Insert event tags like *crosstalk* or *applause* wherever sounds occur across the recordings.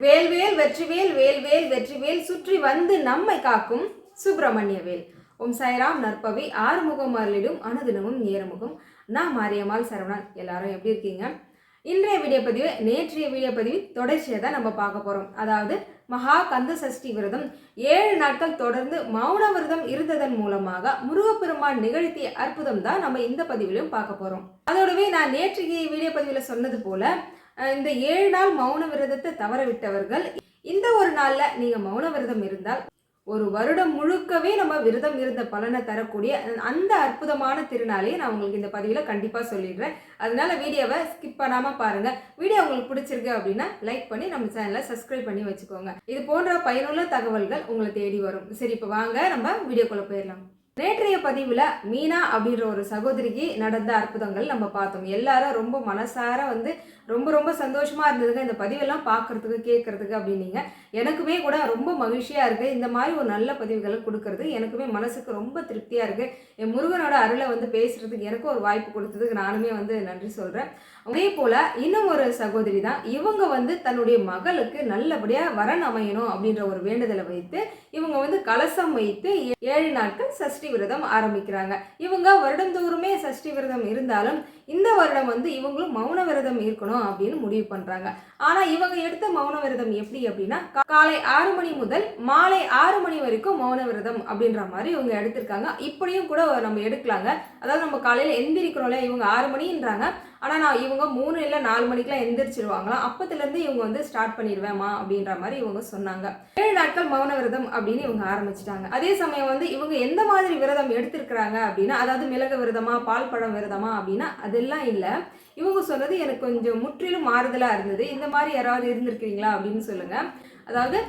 வேல்வேல் வெற்றிவேல் வேல்வேல் வெற்றிவேல் சுற்றி வந்து நம்மை காக்கும் சுப்பிரமணிய வேல் ஓம் சாய்ராம் நற்பவி ஆறுமுகம் அருளிடும் அனுதினமும் நேரமுகம். நான் மாரியம்மாள் சரவணன். எல்லாரும் எப்படி இருக்கீங்க? இன்றைய வீடியோ பதிவு நேற்றைய வீடியோ பதிவு தொடர்ச்சியை தான் நம்ம பார்க்க போகிறோம் அதாவது மகா கந்த சஷ்டி விரதம். ஏழு நாட்கள் தொடர்ந்து மௌன விரதம் இருந்ததன் மூலமாக முருகப்பெருமான் நிகழ்த்திய அற்புதம் தான் நம்ம இந்த பதிவிலும் பார்க்க போகிறோம் அதோடவே நான் நேற்றைய வீடியோ பதிவில் சொன்னது போல இந்த ஏழு நாள் மௌன விரதத்தை தவற விட்டவர்கள் இந்த ஒரு நாளில் நீங்கள் மௌன விரதம் இருந்தால் ஒரு வருடம் முழுக்கவே நம்ம விரதம் இருந்த பலனை தரக்கூடிய அந்த அற்புதமான திருநாளையே நான் உங்களுக்கு இந்த பதிவில் கண்டிப்பாக சொல்லிடுறேன். அதனால வீடியோவை ஸ்கிப் பண்ணாமல் பாருங்கள் வீடியோ உங்களுக்கு பிடிச்சிருக்கு அப்படின்னா லைக் பண்ணி நம்ம சேனலை சப்ஸ்கிரைப் பண்ணி வச்சுக்கோங்க. இது போன்ற பயனுள்ள தகவல்கள் உங்களை தேடி வரும். சரி இப்போ வாங்க நம்ம வீடியோக்குள்ளே போயிடலாம். நேற்றைய பதிவில் மீனா அப்படின்ற ஒரு சகோதரிக்கு நடந்த அற்புதங்கள் நம்ம பார்த்தோம். எல்லாரும் ரொம்ப மனசார வந்து ரொம்ப ரொம்ப சந்தோஷமா இருந்ததுங்க. இந்த பதிவெல்லாம் பார்க்கறதுக்கு கேட்கறதுக்கு அப்படின்னீங்க. எனக்குமே கூட ரொம்ப மகிழ்ச்சியா இருக்கு. இந்த மாதிரி ஒரு நல்ல பதிவுகளை கொடுக்கறது எனக்குமே மனசுக்கு ரொம்ப திருப்தியா இருக்கு. என் முருகனோட அருளை வந்து பேசுறதுக்கு எனக்கும் ஒரு வாய்ப்பு கொடுத்ததுக்கு நானுமே வந்து நன்றி சொல்றேன். அதே போல இன்னும் ஒரு சகோதரி தான். இவங்க வந்து தன்னுடைய மகளுக்கு நல்லபடியா வரன் அமையணும் அப்படின்ற ஒரு வேண்டுதலை வைத்து இவங்க வந்து கலசம் வைத்து ஏழு நாட்கள் சஷ்டி விரதம் ஆரம்பிக்கிறாங்க. இவங்க வருடந்தோறுமே சஷ்டி விரதம் இருந்தாலும் இந்த வருடம் வந்து இவங்களும் மௌன விரதம் இருக்கணும் அப்படின்னு முடிவு பண்ணுறாங்க ஆனால் இவங்க எடுத்த மௌன விரதம் எப்படி அப்படின்னா காலை ஆறு மணி முதல் மாலை ஆறு மணி வரைக்கும் மௌன விரதம் அப்படின்ற மாதிரி இவங்க எடுத்திருக்காங்க. இப்படியும் கூட நம்ம எடுக்கலாங்க. அதாவது நம்ம காலையில் எந்திரிக்கிறோம்ல இவங்க ஆறு மணின்றாங்க. ஆனால் நான் இவங்க மூணு இல்லை நாலு மணிக்கெலாம் எந்திரிச்சிருவாங்களாம் அப்பத்துலேருந்து இவங்க வந்து ஸ்டார்ட் பண்ணிடுவேமா அப்படின்ற மாதிரி இவங்க சொன்னாங்க. ஏழு நாட்கள் மௌன விரதம் அப்படின்னு இவங்க ஆரம்பிச்சிட்டாங்க. அதே சமயம் வந்து இவங்க எந்த மாதிரி விரதம் எடுத்திருக்கிறாங்க அப்படின்னா அதாவது மிளகு விரதமா பால் பழம் விரதமா அப்படின்னா அதெல்லாம் இல்லை. இவங்க சொன்னது எனக்கு கொஞ்சம் முற்றிலும் மாறுதலாக இருந்தது. இந்த மாதிரி யாராவது இருந்திருக்கிறீங்களா அப்படின்னு சொல்லுங்கள் அதாவது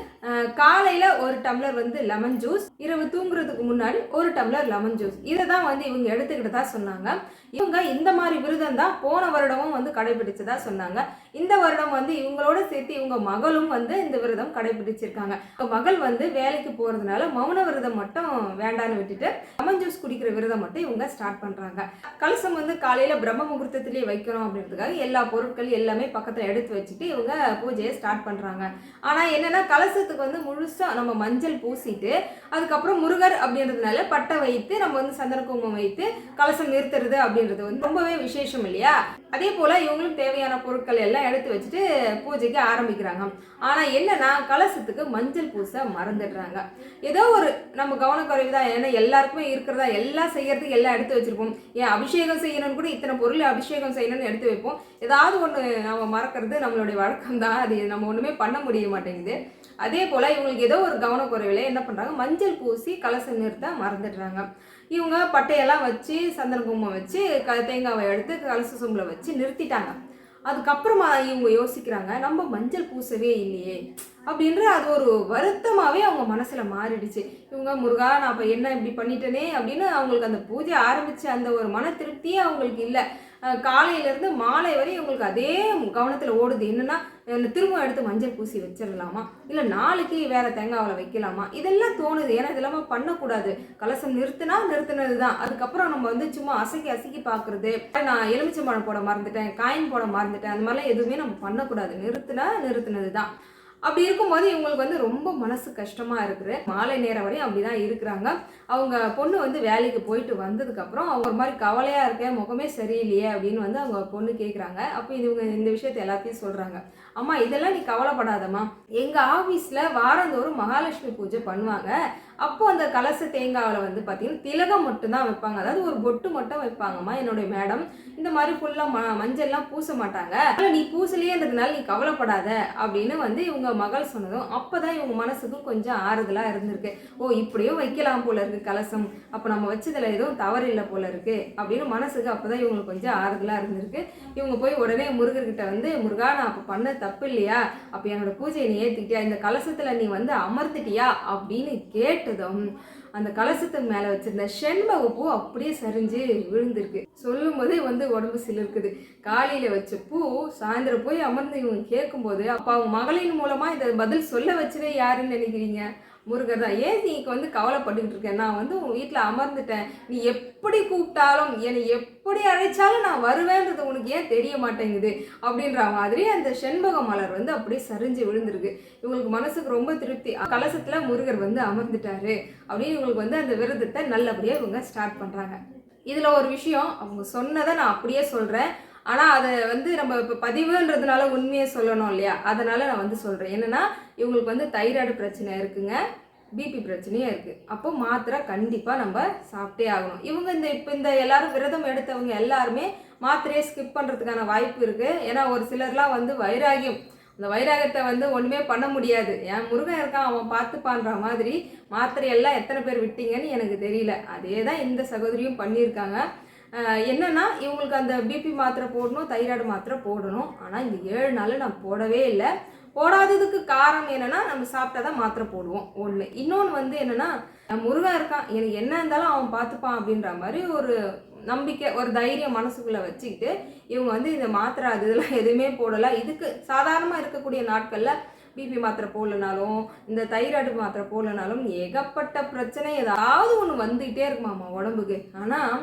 காலையில் காலையில ஒரு டம்ளர் வந்து லெமன் ஜூஸ் இரவு தூங்குறதுக்கு முன்னாடி ஒரு டம்ளர் லெமன் ஜூஸ் இதை தான் வந்து இவங்க எடுத்துக்கிட்டதா சொன்னாங்க. இவங்க இந்த மாதிரி விரதம் தான் போன வருடமும் வந்து கடைபிடிச்சதா சொன்னாங்க. இந்த வருடம் வந்து இவங்களோட சேர்த்து இவங்க மகளும் வந்து இந்த விரதம் கடைபிடிச்சிருக்காங்க. மகள் வந்து வேலைக்கு போறதுனால மௌன விரதம் மட்டும் வேண்டான்னு விட்டுட்டு லெமன் ஜூஸ் குடிக்கிற விரதம் மட்டும் இவங்க ஸ்டார்ட் பண்றாங்க. கலசம் வந்து காலையில் பிரம்ம முகூர்த்தத்திலேயே வைக்கணும் அப்படின்றதுக்காக எல்லா பொருட்கள் எல்லாமே பக்கத்தில் எடுத்து வச்சுட்டு இவங்க பூஜையை ஸ்டார்ட் பண்றாங்க. ஆனா என்னன்னா கலசத்துக்கு வந்து முழுசா நம்ம மஞ்சள் பூசிட்டு அதுக்கப்புறம் முருகர் அப்படின்றதுனால பட்டை வைத்து நம்ம வந்து சந்தன குங்குமம் வைத்து கலசம் நிறுத்துறது அப்படின்றது வந்து ரொம்பவே விசேஷம் இல்லையா? அதே போல் இவங்களும் தேவையான பொருட்கள் எல்லாம் எடுத்து வச்சுட்டு பூஜைக்கு ஆரம்பிக்கிறாங்க. ஆனால் என்னன்னா கலசத்துக்கு மஞ்சள் பூச மறந்துடுறாங்க. ஏதோ ஒரு நம்ம கவனக்குறைவு தான். ஏன்னா எல்லாருக்குமே இருக்கிறதா எல்லாம் செய்யறதுக்கு எல்லாம் எடுத்து வச்சுருப்போம். ஏன் அபிஷேகம் செய்யணும்னு கூட இத்தனை பொருள் அபிஷேகம் செய்யணும்னு எடுத்து வைப்போம். ஏதாவது ஒன்று நம்ம மறக்கிறது நம்மளுடைய வழக்கம் தான். அது நம்ம ஒன்றுமே பண்ண முடிய மாட்டேங்குது. அதே போல் இவங்களுக்கு ஏதோ ஒரு கவனக்குறைவில் என்ன பண்ணுறாங்க மஞ்சள் பூசி கலசம் நிறுத்த மறந்துடுறாங்க. இவங்க பட்டையெல்லாம் வச்சு சந்தன குங்குமம் வச்சு க தேங்காவை எடுத்து கலச சொம்பில் வச்சு நிறுத்திட்டாங்க. அதுக்கப்புறமா இவங்க யோசிக்கிறாங்க நம்ம மஞ்சள் பூசவே இல்லையே. அப்படின்ற அது ஒரு வருத்தமாகவே அவங்க மனசில் மாறிடுச்சு. இவங்க முருகா நான் இப்போ என்ன இப்படி பண்ணிட்டேனே? அப்படின்னு அவங்களுக்கு அந்த பூஜை ஆரம்பித்து அந்த ஒரு மன திருப்தியே அவங்களுக்கு இல்லை. காலையிலேருந்து மாலை வரை இவங்களுக்கு அதே கவனத்தில் ஓடுது. என்னென்னா அஹ் திரும்ப எடுத்து மஞ்சள் பூசி வச்சிடலாமா? இல்லை நாளைக்கு வேறு தேங்காவில் வைக்கலாமா? இதெல்லாம் தோணுது. ஏன்னா இதெல்லாமே பண்ணக்கூடாது. கலசம் நிறுத்தினா நிறுத்தினது தான் அதுக்கப்புறம் நம்ம வந்து சும்மா அசைக்கி அசக்கி பார்க்குறது நான் எலுமிச்சம்பழம் போட மறந்துட்டேன் காயின் போட மறந்துட்டேன். அந்த மாதிரிலாம் எதுவுமே நம்ம பண்ணக்கூடாது. நிறுத்தினா நிறுத்தினது தான் அப்படி இருக்கும்போது இவங்களுக்கு வந்து ரொம்ப மனசு கஷ்டமாக இருக்குது. மாலை நேரம் வரையும் அப்படி தான் இருக்கிறாங்க. அவங்க பொண்ணு வந்து வேலைக்கு போயிட்டு வந்ததுக்கப்புறம் அவங்க ஒரு மாதிரி கவலையாக இருக்க முகமே சரியில்லையே அப்படின்னு வந்து அவங்க பொண்ணு கேட்குறாங்க அப்போ இவங்க இந்த விஷயத்த எல்லாத்தையும் சொல்கிறாங்க அம்மா இதெல்லாம் நீ கவலைப்படாதம்மா. எங்கள் ஆஃபீஸில் வாரந்தோறும் மகாலட்சுமி பூஜை பண்ணுவாங்க. அப்போ அந்த கலச தேங்காவில் வந்து பார்த்தீங்கன்னா திலகம் மட்டும்தான் வைப்பாங்க. அதாவது ஒரு பொட்டு மட்டும் வைப்பாங்கம்மா என்னுடைய மேடம். இந்த மாதிரி ஃபுல்லாக ம மஞ்சள்லாம் பூச மாட்டாங்க. ஆனால் நீ பூசலையே இருந்ததுனால நீ கவலைப்படாத அப்படின்னு வந்து இவங்க மகள் சொன்னதும் அப்போ தான் இவங்க மனசுக்கு கொஞ்சம் ஆறுதலாக இருந்திருக்கு. ஓ இப்படியும் வைக்கலாம் போல இருக்குது கலசம். அப்போ நம்ம வச்சதில் எதுவும் தவறு இல்லை போல இருக்குது அப்படின்னு மனசுக்கு அப்போ தான் இவங்களுக்கு கொஞ்சம் ஆறுதலாக இருந்திருக்கு. இவங்க போய் உடனே முருகர்கிட்ட வந்து முருகா நான் அப்போ பண்ண தப்பு இல்லையா? அப்போ என்னோட பூஜையை நீ ஏற்றிட்டியா இந்த கலசத்தில் நீ வந்து அமர்த்திட்டியா? அப்படின்னு கேட்டு கேட்டதும் அந்த கலசத்துக்கு மேலே வச்சிருந்த செண்பக பூ அப்படியே சரிஞ்சு விழுந்திருக்கு. சொல்லும் போதே வந்து உடம்பு சிலிருக்குது. காலையில் வச்ச பூ சாயந்தரம் போய் அமர்ந்து இவங்க கேட்கும்போது அப்போ அவங்க மகளின் மூலமாக இதை பதில் சொல்ல வச்சதே யாருன்னு நினைக்கிறீங்க? முருகர் தான். ஏன் நீ வந்து கவலைப்பட்டுக்கிட்டு இருக்கேன் நான் வந்து உன் வீட்டில் அமர்ந்துட்டேன். நீ எப்படி கூப்பிட்டாலும் என்னை எப்படி அழைச்சாலும் நான் வருவேன்றது உனக்கு ஏன் தெரிய மாட்டேங்குது? அப்படின்ற மாதிரி அந்த செண்பக மலர் வந்து அப்படியே சரிஞ்சு விழுந்திருக்கு. இவங்களுக்கு மனசுக்கு ரொம்ப திருப்தி. கலசத்தில் முருகர் வந்து அமர்ந்துட்டாரு. அப்படின்னு இவங்களுக்கு வந்து அந்த விரதத்தை நல்லபடியாக இவங்க ஸ்டார்ட் பண்ணுறாங்க இதில் ஒரு விஷயம் அவங்க சொன்னதை நான் அப்படியே சொல்கிறேன் ஆனால் அதை வந்து நம்ம இப்போ பதிவுன்றதுனால உண்மையை சொல்லணும் இல்லையா? அதனால் நான் வந்து சொல்கிறேன் என்னென்னா இவங்களுக்கு வந்து தைராய்டு பிரச்சனை இருக்குங்க. பிபி பிரச்சனையும் இருக்குது அப்போ மாத்திரை கண்டிப்பாக நம்ம சாப்பிட்டே ஆகணும். இவங்க இந்த இப்போ இந்த எல்லாரும் விரதம் எடுத்தவங்க எல்லாருமே மாத்திரையை ஸ்கிப் பண்ணுறதுக்கான வாய்ப்பு இருக்குது ஏன்னா ஒரு சிலர்லாம் வந்து வைராகியம். அந்த வைராகத்தை வந்து ஒன்றுமே பண்ண முடியாது. என் முருகன் இருக்கான் அவன் பார்த்துப்பான்ற மாதிரி மாத்திரையெல்லாம் எத்தனை பேர் விட்டீங்கன்னு எனக்கு தெரியல. அதே தான் இந்த சகோதரியும் பண்ணியிருக்காங்க. என்னென்னா இவங்களுக்கு அந்த பிபி மாத்திரை போடணும் தைராய்டு மாத்திரை போடணும். ஆனால் இந்த ஏழு நாளில் நான் போடவே இல்லை. போடாததுக்கு காரணம் என்னென்னா நம்ம சாப்பிட்டா தான் மாத்திரை போடுவோம். ஒன்று இன்னொன்று வந்து என்னென்னா முருகன் இருக்கான். எனக்கு என்ன இருந்தாலும் அவன் பார்த்துப்பான் அப்படின்ற மாதிரி ஒரு நம்பிக்கை ஒரு தைரியம் மனசுக்குள்ளே வச்சுக்கிட்டு இவங்க வந்து இந்த மாத்திரை அது இதெல்லாம் எதுவுமே போடலை. இதுக்கு சாதாரணமாக இருக்கக்கூடிய நாட்களில் பிபி மாத்திரை போடலனாலும் இந்த தைராய்டு மாத்திரை போடலனாலும் ஏகப்பட்ட பிரச்சனை ஏதாவது ஒன்று வந்துக்கிட்டே இருக்குமாம்மா உடம்புக்கு. ஆனால்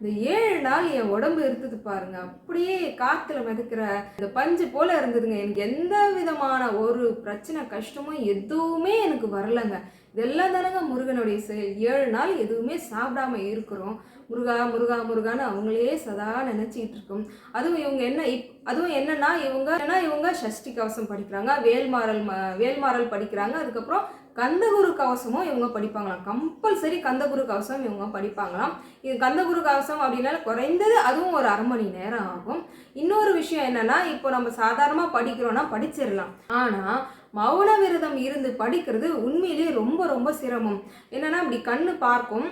இந்த ஏழு நாள் என் உடம்பு இருந்தது பாருங்க. அப்படியே காத்துல மிதக்கிற இந்த பஞ்சு போல இருந்ததுங்க. எனக்கு எந்த விதமான ஒரு பிரச்சனை கஷ்டமும் எதுவுமே எனக்கு வரலங்க. இதெல்லாம் தானங்க முருகனுடைய செயல். ஏழு நாள் எதுவுமே சாப்பிடாம இருக்கிறோம். முருகா முருகா முருகான்னு அவங்களே சதா நினைச்சிட்டு இருக்கோம் அதுவும் இவங்க என்ன இப் அதுவும் என்னன்னா இவங்க ஏன்னா இவங்க சஷ்டி கவசம் படிக்கிறாங்க. வேல்மாறல் வேல்மாறல் படிக்கிறாங்க. அதுக்கப்புறம் கந்தகுரு கவசமும் இவங்க படிப்பாங்களாம். கம்பல்சரி கந்தகுரு கவசம் இவங்க படிப்பாங்களாம். இது கந்தகுரு கவசம் அப்படின்னா குறைந்தது அதுவும் ஒரு அரை மணி நேரம் ஆகும். இன்னொரு விஷயம் என்னன்னா இப்போ நம்ம சாதாரணமாக படிக்கிறோன்னா படிச்சிடலாம். ஆனால் மௌன விரதம் இருந்து படிக்கிறது உண்மையிலேயே ரொம்ப ரொம்ப சிரமம். என்னன்னா இப்படி கண்ணு பார்க்கும்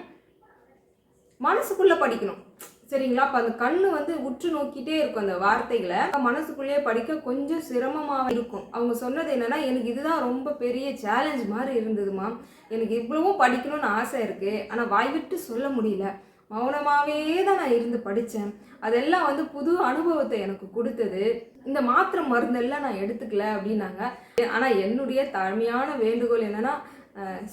மனசுக்குள்ளே படிக்கணும். சரிங்களா? அப்போ அந்த கண்ணு வந்து உற்று நோக்கிட்டே இருக்கும் அந்த வார்த்தைகளை. மனசுக்குள்ளேயே படிக்க கொஞ்சம் சிரமமாக இருக்கும். அவங்க சொன்னது என்னென்னா எனக்கு இதுதான் ரொம்ப பெரிய சேலஞ்ச் மாதிரி இருந்ததுமா எனக்கு இவ்வளவும் படிக்கணும்னு ஆசை இருக்குது ஆனால் வாய் விட்டு சொல்ல முடியல. மௌனமாகவே தான் நான் இருந்து படித்தேன் அதெல்லாம் வந்து புது அனுபவத்தை எனக்கு கொடுத்தது. இந்த மாத்திரை மருந்தெல்லாம் நான் எடுத்துக்கல அப்படின்னாங்க. ஆனால் என்னுடைய தாழ்மையான வேண்டுகோள் என்னென்னா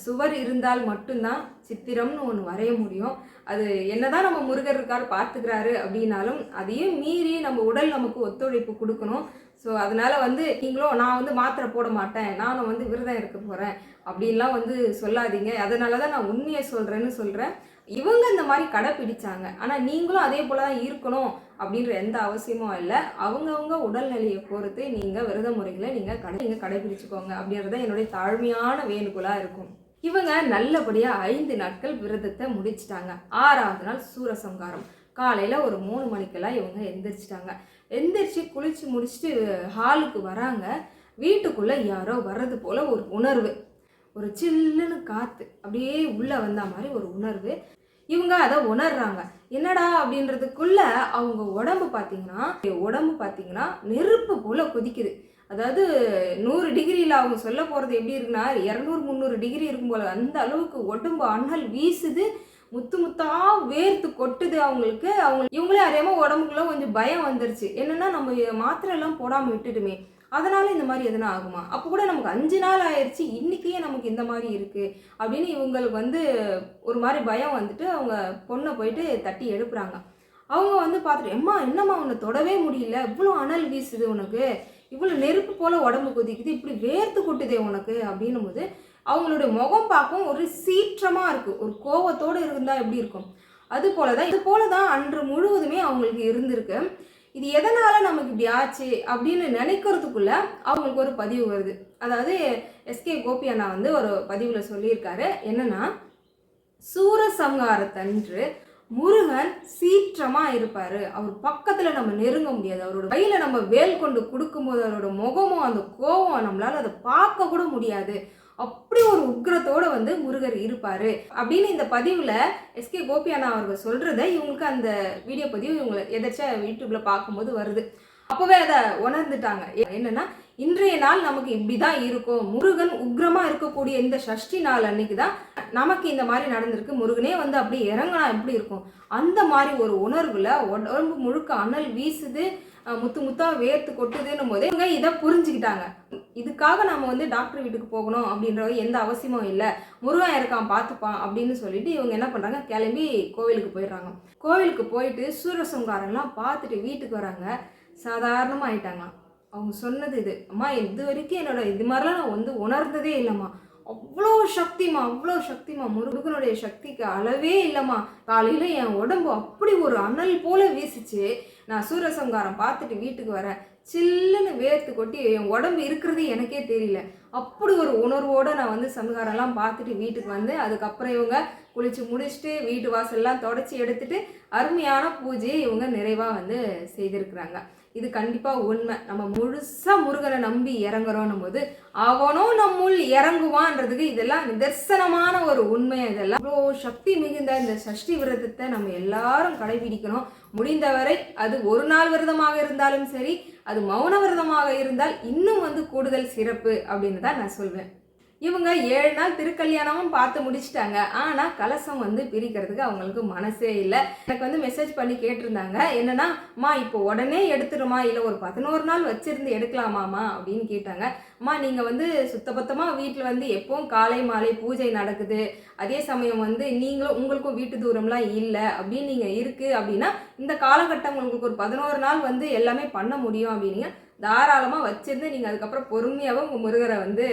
சுவர் இருந்தால் மட்டும்தான் சித்திரம்னு ஒன்று வரைய முடியும். அது என்னதான் நம்ம முருகர் இருக்கார் பார்த்துக்கிறாரு அப்படின்னாலும் அதையும் மீறி நம்ம உடல் நமக்கு ஒத்துழைப்பு கொடுக்கணும். ஸோ அதனால் வந்து நீங்களும் நான் வந்து மாத்திரை போட மாட்டேன் நானும் வந்து விரதம் இருக்க போகிறேன் அப்படின்லாம் வந்து சொல்லாதீங்க. அதனால தான் நான் உண்மையை சொல்கிறேன்னு சொல்கிறேன் இவங்க இந்த மாதிரி கடைப்பிடிச்சாங்க. ஆனால் நீங்களும் அதே போல தான் இருக்கணும். அப்படின்ற எந்த அவசியமும் இல்லை. அவங்கவுங்க உடல்நிலையை பொறுத்து நீங்கள் விரத முறைகளை நீங்கள் கடை நீங்கள் கடைபிடிச்சிக்கோங்க அப்படின்றது தான் என்னுடைய தாழ்மையான வேண்டுகோளாக இருக்கும். இவங்க நல்லபடியாக ஐந்து நாட்கள் விரதத்தை முடிச்சிட்டாங்க. ஆறாவது நாள் சூரசங்காரம் காலையில் ஒரு மூணு மணிக்கெல்லாம் இவங்க எந்திரிச்சிட்டாங்க. எந்திரிச்சு குளித்து முடிச்சுட்டு ஹாலுக்கு வராங்க. வீட்டுக்குள்ளே யாரோ வர்றது போல் ஒரு உணர்வு. ஒரு சில்லுன்னு காற்று அப்படியே உள்ளே வந்த மாதிரி ஒரு உணர்வு. இவங்க அதை உணர்றாங்க. என்னடா அப்படின்றதுக்குள்ள அவங்க உடம்பு பார்த்தீங்கன்னா உடம்பு பார்த்தீங்கன்னா நெருப்பு போல கொதிக்குது. அதாவது நூறு டிகிரியில் அவங்க சொல்ல போகிறது எப்படி இருக்குன்னா இரநூறு முந்நூறு டிகிரி இருக்கும் போல அந்த அளவுக்கு உடம்பு அனல் வீசுது. முத்து முத்தா வேர்த்து கொட்டுது அவங்களுக்கு. அவங்க இவங்களே அறியாமல் உடம்புக்குள்ள கொஞ்சம் பயம் வந்துருச்சு. என்னென்னா நம்ம மாத்திரை எல்லாம் போடாமல் விட்டுட்டுமே. அதனால் இந்த மாதிரி எதனா ஆகுமா? அப்போ கூட நமக்கு அஞ்சு நாள் ஆயிடுச்சு இன்றைக்கே நமக்கு இந்த மாதிரி இருக்குது அப்படின்னு இவங்களுக்கு வந்து ஒரு மாதிரி பயம் வந்துட்டு அவங்க பொண்ணை போயிட்டு தட்டி எழுப்புறாங்க. அவங்க வந்து பார்த்துட்டு எம்மா என்னம்மா உன்னை தொடவே முடியல? இவ்வளோ அனல் வீசுது உனக்கு. இவ்வளோ நெருப்பு போல் உடம்பு கொதிக்குது. இப்படி வேர்த்து கொட்டுதே உனக்கு. அப்படின்னும் போது அவங்களுடைய முகம் பார்க்கும் ஒரு சீற்றமாக இருக்குது ஒரு கோவத்தோடு இருந்தால் எப்படி இருக்கும்? அது போல தான் இது போல தான் அன்று முழுவதுமே அவங்களுக்கு இருந்திருக்கு. இது எதனால் நமக்கு இப்படி ஆச்சு அப்படின்னு நினைக்கிறதுக்குள்ள அவங்களுக்கு ஒரு பதிவு வருது. அதாவது எஸ்கே கோபி அண்ணா வந்து ஒரு பதிவில் சொல்லியிருக்காரு. என்னன்னா சூரசம்ஹாரத்தன்று முருகன் சீற்றமாக இருப்பார். அவர் பக்கத்தில் நம்ம நெருங்க முடியாது. அவரோட கையில் நம்ம வேல் கொண்டு கொடுக்கும்போது அவரோட முகமும் அந்த கோபம் நம்மளால் அதை பார்க்க கூட முடியாது. அப்படி ஒரு உக்ரத்தோடு வந்து முருகர் இருப்பார். அப்படின்னு இந்த பதிவில் எஸ்கே கோபி அண்ணா அவர்கள் சொல்கிறத இவங்களுக்கு அந்த வீடியோ பதிவு இவங்க எதாச்சும் யூடியூப்பில் பார்க்கும்போது வருது. அப்போவே அதை உணர்ந்துட்டாங்க. என்னென்னா இன்றைய நாள் நமக்கு இப்படி தான் இருக்கும். முருகன் உக்ரமாக இருக்கக்கூடிய இந்த சஷ்டி நாள் அன்னைக்கு தான் நமக்கு இந்த மாதிரி நடந்திருக்கு. முருகனே வந்து அப்படி இறங்கினா எப்படி இருக்கும்? அந்த மாதிரி ஒரு உணர்வில் உடம்பு முழுக்க அனல் வீசுது. முத்து முத்தா வேர்த்து கொட்டுதுன்னும் போது இவங்க இதை புரிஞ்சுக்கிட்டாங்க. இதுக்காக நம்ம வந்து டாக்டர் வீட்டுக்கு போகணும் அப்படின்றது எந்த அவசியமும் இல்லை. முருகன் இருக்கான் பார்த்துப்பான் அப்படின்னு சொல்லிட்டு இவங்க என்ன பண்ணுறாங்க கிளம்பி கோவிலுக்கு போயிடுறாங்க. கோவிலுக்கு போயிட்டு சூரசங்காரம்லாம் பார்த்துட்டு வீட்டுக்கு வராங்க. சாதாரணமாக ஆயிட்டாங்களாம். அவங்க சொன்னது இது. அம்மா இது வரைக்கும் என்னோட இது மாதிரிலாம் நான் வந்து உணர்ந்ததே இல்லைம்மா. அவ்வளோ சக்திமா அவ்வளோ சக்திமா முருகனுடைய சக்திக்கு அளவே இல்லைம்மா. காலையில் என் உடம்பு அப்படி ஒரு அனல் போல வீசிச்சு. நான் சூரசங்காரம் பார்த்துட்டு வீட்டுக்கு வரேன். சில்லுன்னு வேர்த்து கொட்டி என் உடம்பு இருக்கிறது எனக்கே தெரியல. அப்படி ஒரு உணர்வோடு நான் வந்து சமகாரம்லாம் பார்த்துட்டு வீட்டுக்கு வந்து அதுக்கப்புறம் இவங்க குளிச்சு முடிச்சுட்டு வீட்டு வாசல்லாம் தொடச்சி எடுத்துட்டு அருமையான பூஜையை இவங்க நிறைவாக வந்து செய்திருக்கிறாங்க. இது கண்டிப்பாக உண்மை. நம்ம முழுசாக முருகனை நம்பி இறங்குறோன்னும் போது அவனும் நம்முள் இறங்குவான்றதுக்கு இதெல்லாம் நிதர்சனமான ஒரு உண்மை இதெல்லாம். இவ்வளோ சக்தி மிகுந்த இந்த சஷ்டி விரதத்தை நம்ம எல்லாரும் கடைபிடிக்கணும். முடிந்தவரை அது ஒரு நாள் விரதமாக இருந்தாலும் சரி அது மௌன விரதமாக இருந்தால் இன்னும் வந்து கூடுதல் சிறப்பு அப்படின்னு தான் நான் சொல்வேன். இவங்க ஏழு நாள் திருக்கல்யாணமும் பார்த்து முடிச்சிட்டாங்க. ஆனால் கலசம் வந்து பிரிக்கிறதுக்கு அவங்களுக்கு மனசே இல்லை. எனக்கு வந்து மெசேஜ் பண்ணி கேட்டிருந்தாங்க. என்னன்னா அம்மா இப்போ உடனே எடுத்துருமா இல்லை ஒரு பதினோரு நாள் வச்சிருந்து எடுக்கலாமாம்மா? அப்படின்னு கேட்டாங்க. அம்மா நீங்கள் வந்து சுத்தபத்தமாக வீட்டில் வந்து எப்பவும் காலை மாலை பூஜை நடக்குது. அதே சமயம் வந்து நீங்களும் உங்களுக்கும் வீட்டு தூரம்லாம் இல்லை. அப்படின்னு நீங்கள் இருக்குது அப்படின்னா இந்த காலகட்டம் உங்களுக்கு ஒரு பதினோரு நாள் வந்து எல்லாமே பண்ண முடியும். அப்படின்னீங்க. தாராளமாக வச்சுருந்து நீங்கள் அதுக்கப்புறம் பொறுமையாகவும் உங்கள் முருகரை வந்து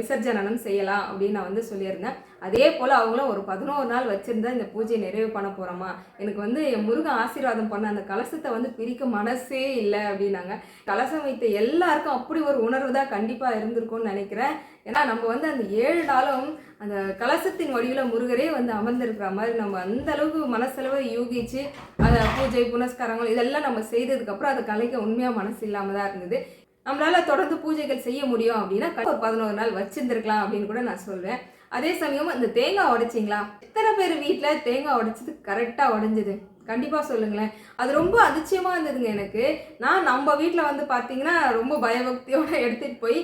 விசர்ஜனனம் செய்யலாம் அப்படின்னு நான் வந்து சொல்லியிருந்தேன். அதே போல் அவங்களும் ஒரு பதினோரு நாள் வச்சுருந்தா இந்த பூஜையை நிறைவு பண்ண போகிறோமா எனக்கு வந்து என் முருகன் ஆசீர்வாதம் பண்ண அந்த கலசத்தை வந்து பிரிக்க மனசே இல்லை அப்படின்னாங்க. கலசம் வைத்த எல்லாருக்கும் அப்படி ஒரு உணர்வு தான் கண்டிப்பாக இருந்திருக்கும்னு நினைக்கிறேன். ஏன்னா நம்ம வந்து அந்த ஏழு நாளும் அந்த கலசத்தின் வடிவில் முருகரே வந்து அமர்ந்திருக்கிற மாதிரி நம்ம அந்த அளவுக்கு மனசளவு யூகிச்சு அந்த பூஜை புனஸ்காரங்கள் இதெல்லாம் நம்ம செய்ததுக்கப்புறம் அதை கலைக்க உண்மையாக மனசு இல்லாமல் தான் இருந்தது. நம்மளால் தொடர்ந்து பூஜைகள் செய்ய முடியும் அப்படின்னா ஒரு பதினோரு நாள் வச்சிருந்துருக்கலாம் அப்படின்னு கூட நான் சொல்வேன். அதே சமயம் இந்த தேங்காய் உடைச்சிங்களா? எத்தனை பேர் வீட்டில் தேங்காய் உடைச்சது கரெக்டாக உடைஞ்சது? கண்டிப்பாக சொல்லுங்களேன். அது ரொம்ப அதிசயமாக இருந்ததுங்க எனக்கு. நான் நம்ம வீட்டில் வந்து பார்த்தீங்கன்னா ரொம்ப பயபக்தியோடு *laughs* எடுத்துகிட்டு போய்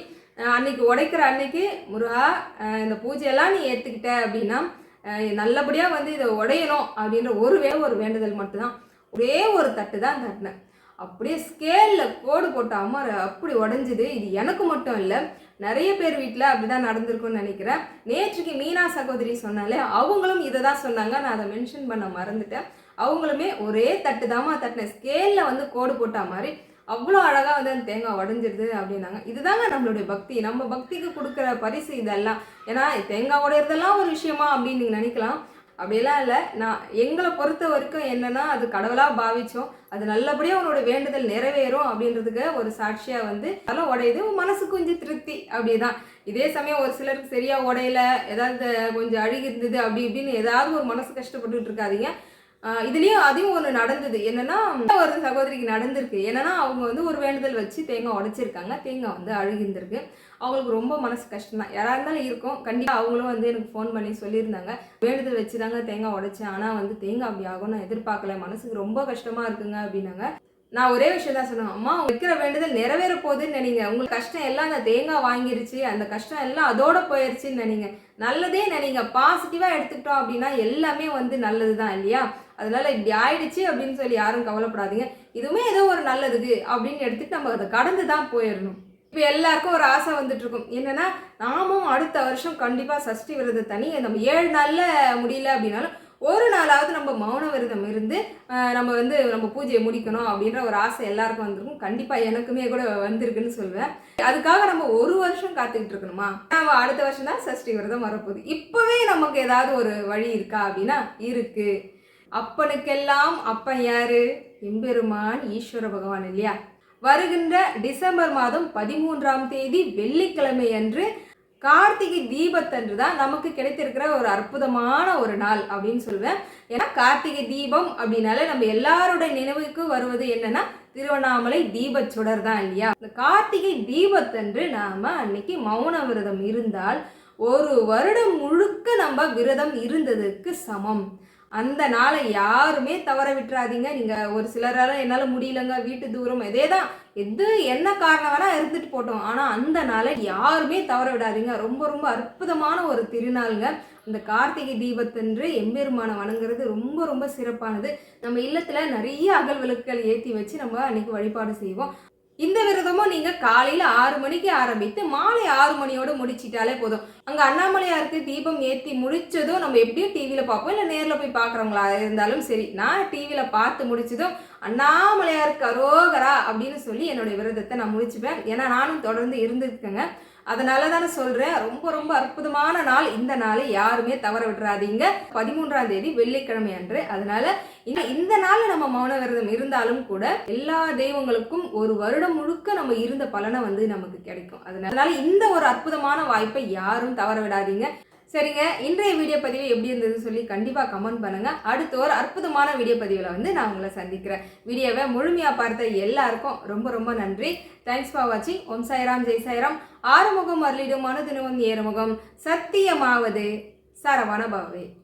அன்னைக்கு உடைக்கிற அன்னைக்கு முருகா இந்த பூஜையெல்லாம் நீ ஏற்றுக்கிட்ட அப்படின்னா நல்லபடியாக வந்து இதை உடையணும் அப்படின்ற ஒரு வே ஒரு வேண்டுதல் மட்டும்தான். ஒரே ஒரு தட்டு தான் தட்டினேன். அப்படியே ஸ்கேலில் கோடு போட்ட அமர அப்படி உடஞ்சிது. இது எனக்கு மட்டும் இல்லை நிறைய பேர் வீட்டில் அப்படிதான் நடந்திருக்கும்னு நினைக்கிறேன். நேற்றுக்கு மீனா சகோதரி சொன்னாலே அவங்களும் இதை தான் சொன்னாங்க. நான் அதை மென்ஷன் பண்ண மறந்துட்டேன். அவங்களுமே ஒரே தட்டு தாமா தட்டின. ஸ்கேலில் வந்து கோடு போட்ட மாதிரி அவ்வளோ அழகாக வந்து அந்த தேங்காய் உடஞ்சிருது அப்படின்னாங்க. இதுதாங்க நம்மளுடைய பக்தி. நம்ம பக்திக்கு கொடுக்குற பரிசு இதெல்லாம். ஏன்னா தேங்காய் உடையிறதெல்லாம் ஒரு விஷயமா அப்படின்னு நீங்கள் நினைக்கலாம். அப்படியெல்லாம் இல்லை. நான் எங்களை பொறுத்த வரைக்கும் என்னென்னா அது கடவுளாக பாவிச்சோம். அது நல்லபடியாக உன்னோட வேண்டுதல் நிறைவேறும் அப்படின்றதுக்கு ஒரு சாட்சியாக வந்து அதெல்லாம் உடையுது. உன் மனசு கொஞ்சம் திருப்தி. அப்படிதான். இதே சமயம் ஒரு சிலருக்கு சரியாக உடையல ஏதாவது கொஞ்சம் அழுகி இருந்தது அப்படி இப்படின்னு ஏதாவது ஒரு மனசு கஷ்டப்பட்டுட்டு இருக்காதீங்க. இதுலேயும் அதையும் ஒன்று நடந்தது. என்னன்னா ஒரு சகோதரிக்கு நடந்திருக்கு. என்னன்னா அவங்க வந்து ஒரு வேண்டுதல் வச்சு தேங்காய் உடைச்சிருக்காங்க. தேங்காய் வந்து அழுகிருந்திருக்கு அவங்களுக்கு ரொம்ப மனசு கஷ்டம் தான் யாராக இருந்தாலும் இருக்கும். கண்டிப்பாக அவங்களும் வந்து எனக்கு ஃபோன் பண்ணி சொல்லியிருந்தாங்க. வேண்டுதல் வச்சு தாங்க தேங்காய் உடைச்சேன். ஆனால் வந்து தேங்காய் அப்படி ஆகும் நான் எதிர்பார்க்கல. மனசுக்கு ரொம்ப கஷ்டமாக இருக்குங்க அப்படின்னாங்க. நான் ஒரே விஷயம் தான் சொன்னேன். அம்மா வைக்கிற வேண்டுதல் நிறைவேற போகுதுன்னு நினைங்க. உங்களுக்கு கஷ்டம் எல்லாம் அந்த தேங்காய் வாங்கிருச்சு. அந்த கஷ்டம் எல்லாம் அதோட போயிருச்சுன்னு நினைங்க. நல்லதே நினைங்க. பாசிட்டிவாக எடுத்துக்கிட்டோம் அப்படின்னா எல்லாமே வந்து நல்லது தான் இல்லையா? அதனால இப்படி ஆயிடுச்சு அப்படின்னு சொல்லி யாரும் கவலைப்படாதீங்க. இதுவுமே ஏதோ ஒரு நல்லதுக்கு அப்படின்னு எடுத்துட்டு நம்ம அதை கடந்து தான் போயிடணும். இப்போ எல்லாருக்கும் ஒரு ஆசை வந்துட்டு இருக்கும் என்னன்னா நாமும் அடுத்த வருஷம் கண்டிப்பாக சஷ்டி விரதம் தனி நம்ம ஏழு நாளில் முடியல அப்படின்னாலும் ஒரு நாளாவது நம்ம மௌன விரதம் இருந்து நம்ம வந்து நம்ம பூஜையை முடிக்கணும் அப்படின்ற ஒரு ஆசை எல்லாருக்கும் வந்திருக்கும். கண்டிப்பாக எனக்குமே கூட வந்திருக்குன்னு சொல்லுவேன் அதுக்காக நம்ம ஒரு வருஷம் காத்துக்கிட்டு இருக்கணுமா? நம்ம அடுத்த வருஷம் தான் சஷ்டி விரதம் வரப்போகுது. இப்போவே நமக்கு ஏதாவது ஒரு வழி இருக்கா அப்படின்னா இருக்கு. அப்பனுக்கெல்லாம் அப்பன் யாரு? எம்பெருமான் ஈஸ்வர பகவான் இல்லையா? வருகின்ற டிசம்பர் மாதம் பதிமூன்றாம் தேதி வெள்ளிக்கிழமை அன்று கார்த்திகை தீபத்தன்று தான் நமக்கு கிடைத்திருக்கிற ஒரு அற்புதமான ஒரு நாள் அப்படின்னு சொல்லுவேன். ஏன்னா கார்த்திகை தீபம் அப்படின்னாலே நம்ம எல்லாரோட நினைவுக்கு வருவது என்னன்னா திருவண்ணாமலை தீபச்சுடர் தான் இல்லையா? இந்த கார்த்திகை தீபத்தன்று நாம அன்னைக்கு மௌன விரதம் இருந்தால் ஒரு வருடம் முழுக்க நம்ம விரதம் இருந்ததுக்கு சமம். அந்த நாளை யாருமே தவற விட்டுறாதீங்க. நீங்க ஒரு சிலரால என்னால முடியலங்க வீட்டு தூரம் இதே தான் எது என்ன காரணம் வேணா இருந்துட்டு போட்டோம். ஆனா அந்த நாளை யாருமே தவற விடாதீங்க. ரொம்ப ரொம்ப அற்புதமான ஒரு திருநாளுங்க. இந்த கார்த்திகை தீபத்தன்று எம்பெருமானை வணங்குறது ரொம்ப ரொம்ப சிறப்பானது. நம்ம இல்லத்துல நிறைய அகல் விளக்குகள் ஏற்றி வச்சு நம்ம அன்னைக்கு வழிபாடு செய்வோம். இந்த விரதமும் நீங்க காலையில ஆறு மணிக்கு ஆரம்பித்து மாலை ஆறு மணியோட முடிச்சிட்டாலே போதும். அங்க அண்ணாமலையாருக்கு தீபம் ஏத்தி முடிச்சதும் நம்ம எப்படியும் டிவியில பார்ப்போம் இல்ல நேர்ல போய் பாக்குறவங்களா இருந்தாலும் சரி. நான் டிவியில பார்த்து முடிச்சதும் அண்ணாமலையாருக்கு அரோகரா அப்படின்னு சொல்லி என்னுடைய விரதத்தை நான் முடிச்சுப்பேன். ஏன்னா நானும் தொடர்ந்து இருந்திருக்கேங்க. அதனால தானே சொல்றேன் ரொம்ப ரொம்ப அற்புதமான நாள். இந்த நாளை யாருமே தவற விட்டுறாதீங்க பதிமூன்றாம் தேதி வெள்ளிக்கிழமை அன்று. அதனால இந்த நாளில் நம்ம மௌன விரதம் இருந்தாலும் கூட எல்லா தெய்வங்களுக்கும் ஒரு வருடம் முழுக்க நம்ம இருந்த பலனை வந்து நமக்கு கிடைக்கும். அதனால இந்த ஒரு அற்புதமான வாய்ப்பை யாரும் தவற விடாதீங்க. சரிங்க இன்றைய வீடியோ பதிவு எப்படி இருந்ததுன்னு சொல்லி கண்டிப்பாக கமெண்ட் பண்ணுங்க. அடுத்த ஒரு அற்புதமான வீடியோ பதிவில் வந்து நான் உங்களை சந்திக்கிறேன். வீடியோவை முழுமையாக பார்த்த எல்லாருக்கும் ரொம்ப ரொம்ப நன்றி. தேங்க்ஸ் ஃபார் வாட்சிங் ஓம் சாய்ராம் ஜெய் சாய்ராம். ஆறுமுகம் அருளிடும் அனுதினமும் ஏறுமுகம். சத்தியமாவது சரவணபாவே.